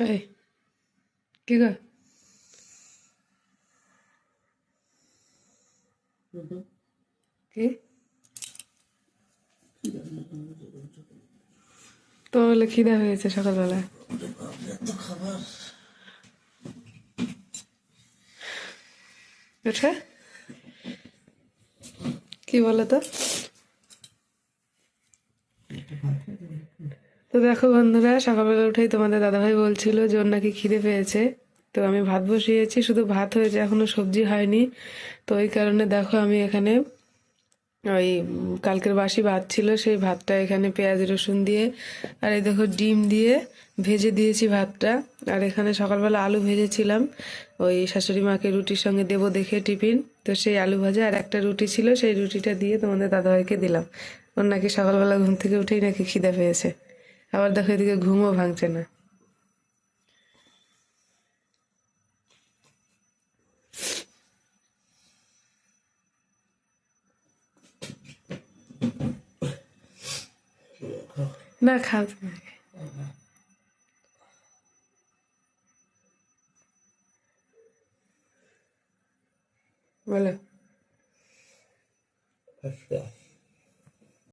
এই কি গো কি? তো খিদা হয়েছে সকালবেলা। ওঠে কি বলো তো তো দেখো বন্ধুরা, সকালবেলা উঠেই তোমাদের দাদাভাই বলছিল যে ওর নাকি খিদে পেয়েছে। তো আমি ভাত বসিয়েছি, শুধু ভাত হয়েছে, এখনও সবজি হয়নি। তো ওই কারণে দেখো আমি এখানে ওই কালকের বাসি ভাত ছিল, সেই ভাতটা এখানে পেঁয়াজ, রসুন দিয়ে আর এই দেখো ডিম দিয়ে ভেজে দিয়েছি ভাতটা। আর এখানে সকালবেলা আলু ভেজেছিলাম, ওই শাশুড়ি মাকে রুটির সঙ্গে দেবো দেখে টিফিন। তো সেই আলু ভাজা আর একটা রুটি ছিল, সেই রুটিটা দিয়ে তোমাদের দাদাভাইকে দিলাম। ওর নাকি সকালবেলা ঘুম থেকে উঠেই নাকি খিদে পেয়েছে। আবার দেখো এদিকে ঘুমও ভাঙছে না। না খাও তুমি বলো। আচ্ছা।